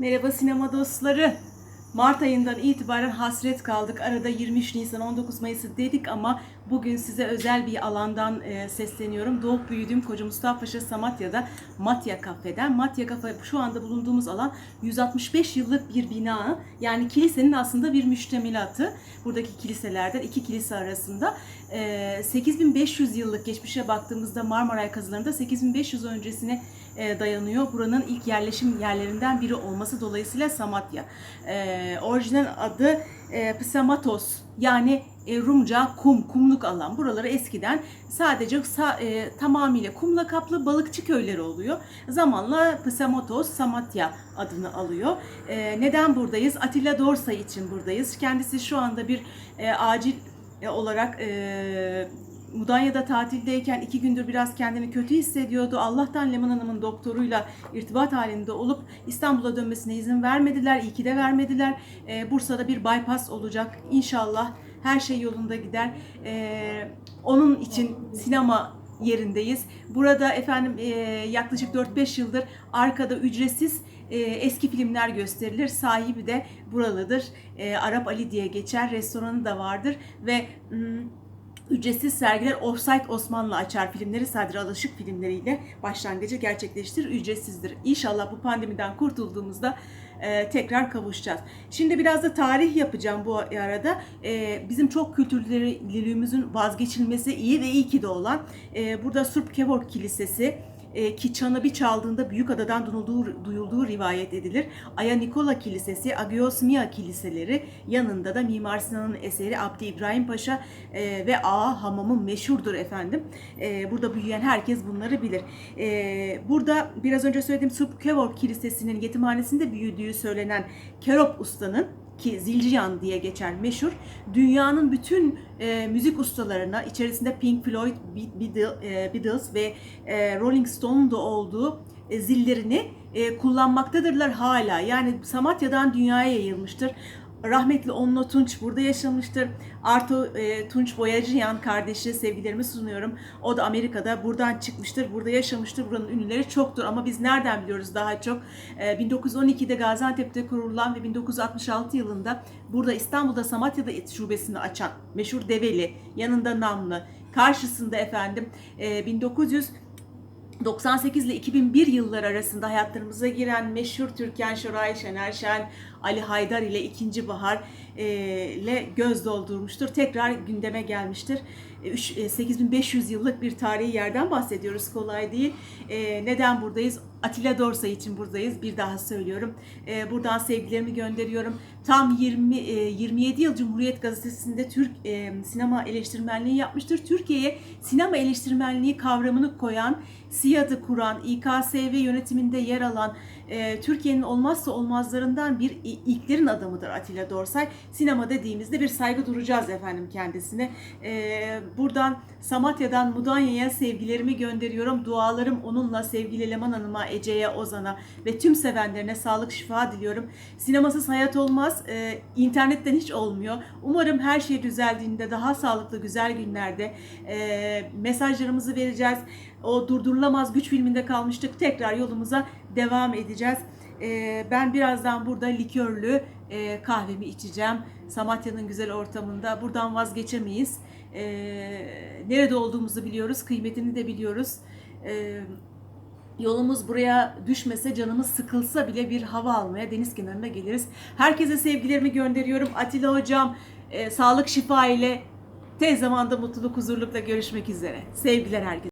Merhaba sinema dostları. Mart ayından itibaren hasret kaldık. Arada 23 Nisan 19 Mayıs'ı dedik ama bugün size özel bir alandan e, sesleniyorum. Doğup büyüdüğüm Koca Mustafa Paşa Samatya'da Matya Kafe'den. Matya Kafe şu anda bulunduğumuz alan 165 yıllık bir bina. Yani kilisenin aslında bir müştemilatı. Buradaki kiliselerden iki kilise arasında. E, 8500 yıllık geçmişe baktığımızda Marmaray kazılarında 8500 öncesine e, dayanıyor. Buranın ilk yerleşim yerlerinden biri olması dolayısıyla Samatya. E, orijinal adı e, Psamatos yani e, Rumca kum, kumluk alan. Buraları eskiden sadece sa- e, tamamıyla kumla kaplı balıkçı köyleri oluyor. Zamanla Psamatos, Samatya adını alıyor. E, neden buradayız? Atilla Dorsa için buradayız. Kendisi şu anda bir e, acil e, olarak e, Mudanya'da tatildeyken iki gündür biraz kendini kötü hissediyordu. Allah'tan Leman Hanım'ın doktoruyla irtibat halinde olup İstanbul'a dönmesine izin vermediler. İyi ki de vermediler. Ee, Bursa'da bir bypass olacak. İnşallah her şey yolunda gider. Ee, onun için sinema yerindeyiz. Burada efendim e, yaklaşık 4-5 yıldır arkada ücretsiz e, eski filmler gösterilir. Sahibi de buralıdır. E, Arap Ali diye geçer. Restoranı da vardır ve mm, ücretsiz sergiler Offsite Osmanlı açar filmleri Sadri Alışık filmleriyle başlangıcı gerçekleştirir. Ücretsizdir. İnşallah bu pandemiden kurtulduğumuzda e, tekrar kavuşacağız. Şimdi biraz da tarih yapacağım bu arada. E, bizim çok kültürlülüğümüzün vazgeçilmesi iyi ve iyi ki de olan. E, burada Surp Kevork Kilisesi, e, ki çanı bir çaldığında Büyükada'dan duyulduğu, duyulduğu rivayet edilir. Aya Nikola Kilisesi, Agios Mia Kiliseleri yanında da Mimar Sinan'ın eseri Abdi İbrahim Paşa e, ve Ağa Hamamı meşhurdur efendim. E, burada büyüyen herkes bunları bilir. E, burada biraz önce söylediğim Subkevork Kilisesi'nin yetimhanesinde büyüdüğü söylenen Kerop Usta'nın ki Zilciyan diye geçer meşhur. Dünyanın bütün e, müzik ustalarına içerisinde Pink Floyd, e, Beatles ve e, Rolling Stone'un da olduğu e, zillerini e, kullanmaktadırlar hala. Yani Samatya'dan dünyaya yayılmıştır. Rahmetli Onno Tunç burada yaşamıştır. Arto e, Tunç Boyacıyan kardeşi sevgilerimi sunuyorum. O da Amerika'da buradan çıkmıştır. Burada yaşamıştır. Buranın ünlüleri çoktur ama biz nereden biliyoruz daha çok? E, 1912'de Gaziantep'te kurulan ve 1966 yılında burada İstanbul'da Samatya'da şubesini açan meşhur Develi, yanında Namlı, karşısında efendim e, 1900 98 ile 2001 yılları arasında hayatlarımıza giren meşhur Türkan Şoray, Şener Şen, Ali Haydar ile ikinci Bahar e, ile göz doldurmuştur. Tekrar gündeme gelmiştir. E, üç- e, 8500 yıllık bir tarihi yerden bahsediyoruz. Kolay değil. E, neden buradayız? Atilla Dorsa için buradayız. Bir daha söylüyorum. E, buradan sevgilerimi gönderiyorum. Tam 20 e, 27 yıl Cumhuriyet Gazetesi'nde Türk e, sinema eleştirmenliği yapmıştır. Türkiye'ye sinema eleştirmenliği kavramını koyan, SİAD'ı kuran, İKSV yönetiminde yer alan e, Türkiye'nin olmazsa olmazlarından bir ilklerin adamıdır Atilla Dorsay. Sinema dediğimizde bir saygı duracağız efendim kendisine. E, buradan Samatya'dan Mudanya'ya sevgilerimi gönderiyorum. Dualarım onunla sevgili Leman Hanım'a, Ece'ye, Ozan'a ve tüm sevenlerine sağlık şifa diliyorum. Sinemasız hayat olmaz. E, internetten hiç olmuyor. Umarım her şey düzeldiğinde daha sağlıklı güzel günlerde e, mesajlarımızı vereceğiz. O durdurulamaz güç filminde kalmıştık. Tekrar yolumuza devam edeceğiz. E, ben birazdan burada likörlü e, kahvemi içeceğim. Samatya'nın güzel ortamında. Buradan vazgeçemeyiz. E, nerede olduğumuzu biliyoruz. Kıymetini de biliyoruz. E, yolumuz buraya düşmese, canımız sıkılsa bile bir hava almaya deniz kenarına geliriz. Herkese sevgilerimi gönderiyorum. Atilla Hocam e, sağlık şifa ile tez zamanda mutluluk huzurlukla görüşmek üzere. Sevgiler herkese.